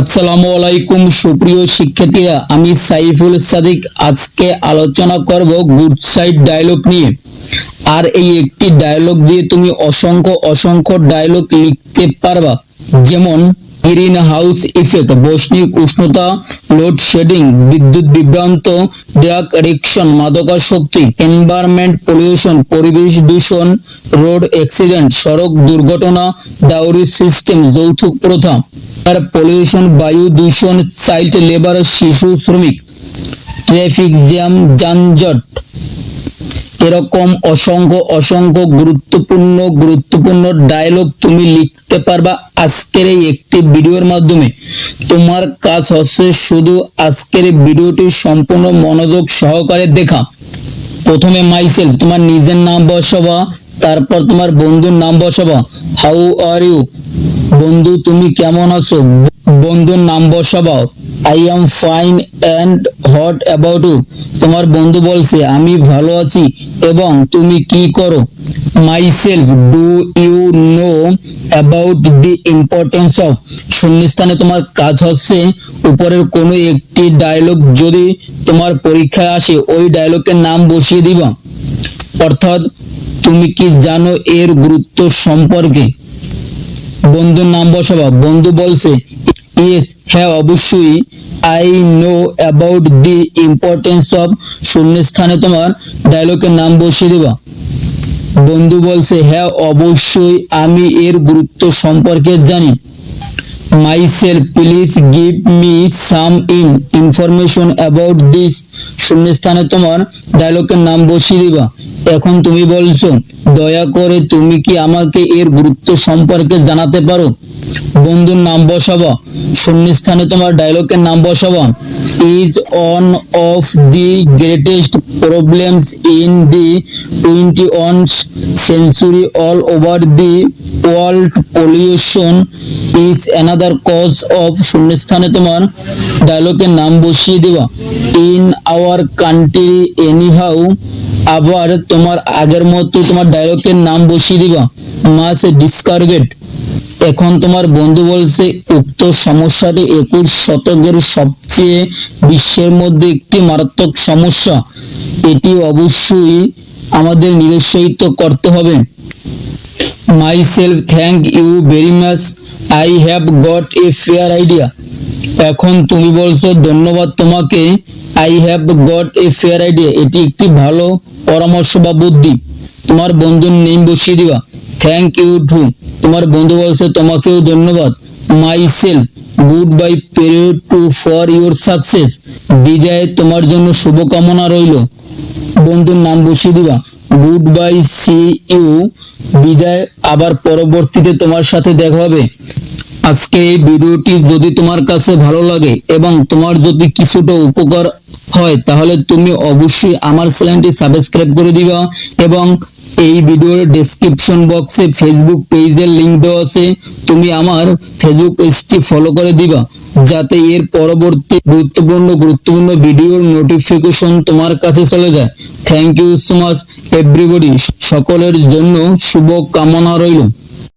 আসসালামু আলাইকুম, সুপ্রিয় শিক্ষার্থীরা। আমি সাইফুল সাদিক আজকে আলোচনা করব গুড সাইড ডায়লগ নিয়ে। আর এই একটি ডায়লগ দিয়ে তুমি অসংখ্য অসংখ্য ডায়লগ লিখতে পারবা। যেমন গ্রিন হাউস ইফেক্ট বৈশ্বিক উষ্ণতা লোড শেডিং বিদ্যুৎ বিভ্রান্ত ড্রাগ অ্যাডিকশন মাদকাসক্তি এনভায়রনমেন্ট পলিউশন পরিবেশ দূষণ রোড অ্যাক্সিডেন্ট সড়ক দুর্ঘটনা ডাউরি সিস্টেম যৌতুক প্রথা। এয়ার পলিউশন বায়ু দূষণ চাইল্ড লেবার শিশু শ্রমিক ট্রাফিক জ্যাম যানজট, এরকম অসংখ্য অসংখ্য গুরুত্বপূর্ণ গুরুত্বপূর্ণ ডায়লগ তুমি লিখতে পারবা আজকের এই একটি ভিডিওর মাধ্যমে। তোমার কাজ হচ্ছে শুধু আজকের ভিডিওটি সম্পূর্ণ মনোযোগ সহকারে দেখা। প্রথমে মাইসেলফ তোমার নিজের নাম বসাবা, তারপর তোমার বন্ধুর নাম বসাবা। হাউ আর ইউ বন্ধু, তুমি কেমন আছো? বন্ধুর নাম বসাবা I am fine and how about you তোমার বন্ধু বলছে, আমি ভালো আছি এবং তুমি কি করো? Myself do you know about the importance of শূন্যস্থানে তোমার কাজ হচ্ছে? উপরের কোনো একটি ডায়লগ যদি তোমার পরীক্ষায় আসে, ওই ডায়লগের নাম বসিয়ে দিবা। অর্থাৎ, তুমি কি জানো এর গুরুত্ব সম্পর্কে? বন্ধুর নাম বসাবা। বন্ধু বলছে, ইয়েস হ্যাঁ অবশ্যই। I know about the importance of শূন্যস্থানে তোমার ডায়লগের নাম বসিয়ে দিবা। বন্ধু বলছে হ্যাঁ অবশ্যই, আমি এর গুরুত্ব সম্পর্কে জানি। Myself please give me some in information about this শূন্যস্থানে তোমার ডায়লগের নাম বসিয়ে দিবা। এখন তুমি বলছো, দয়া করে তুমি কি আমাকে এর গুরুত্ব সম্পর্কে জানাতে পারো? বন্ধুর নাম বসাবা, শূন্যস্থানে তোমার ডায়লগের নাম বসাবা। Is one of the greatest problems in the twenty one century all over the world pollution is another cause of শূন্যস্থানে তোমার ডায়লগের নাম বসিয়ে দেওয়া ইন আওয়ার কান্ট্রি এনিহাউ আবার তোমার আগের মতো তোমার ডায়লগের নাম বসিয়ে দিবা। মাস ডিসকার্গেট এখন তোমার বন্ধু বলছে, উক্ত সমস্যাটি একুশ শতকের সবচেয়ে বিশ্বের মধ্যে একটি মারাত্মক সমস্যা। এটি অবশ্যই আমাদের নিরুৎসাহিত করতে হবে। Myself thank you very much I have got a fair idea এখন তুমি বলছো, ধন্যবাদ তোমাকে। I have got a fair idea এটি একটি ভালো পরামর্শ বা বুদ্ধি তোমার বন্ধুর নেম বসিয়ে দিবা। থ্যাংক ইউ টু তোমার বন্ধু বলছে, তোমাকেও ধন্যবাদ। Myself good bye period to for your success বিদায় তোমার জন্য শুভকামনা রইল। বন্ধুর নাম বসিয়ে দিবা। গুড বাই সি ইউ বিদায়। আবার পরবর্তীতে তোমার সাথে দেখা হবে। আজকে এই ভিডিওটি যদি তোমার কাছে ভালো লাগে এবং তোমার যদি কিছুটা উপকার হয়, তাহলে তুমি অবশ্যই আমার চ্যানেলটি সাবস্ক্রাইব করে দিবা এবং এই ভিডিওর ডেসক্রিপশন বক্সে ফেসবুক পেজের লিংক দেওয়া আছে। তুমি আমার ফেসবুক পেজটি ফলো করে দিবা। যাতে এর পরবর্তী গুরুত্বপূর্ণ গুরুত্বপূর্ণ ভিডিওর নোটিফিকেশন তোমার কাছে চলে যায়। Thank you so much everybody সকলের জন্য শুভ কামনা রইল।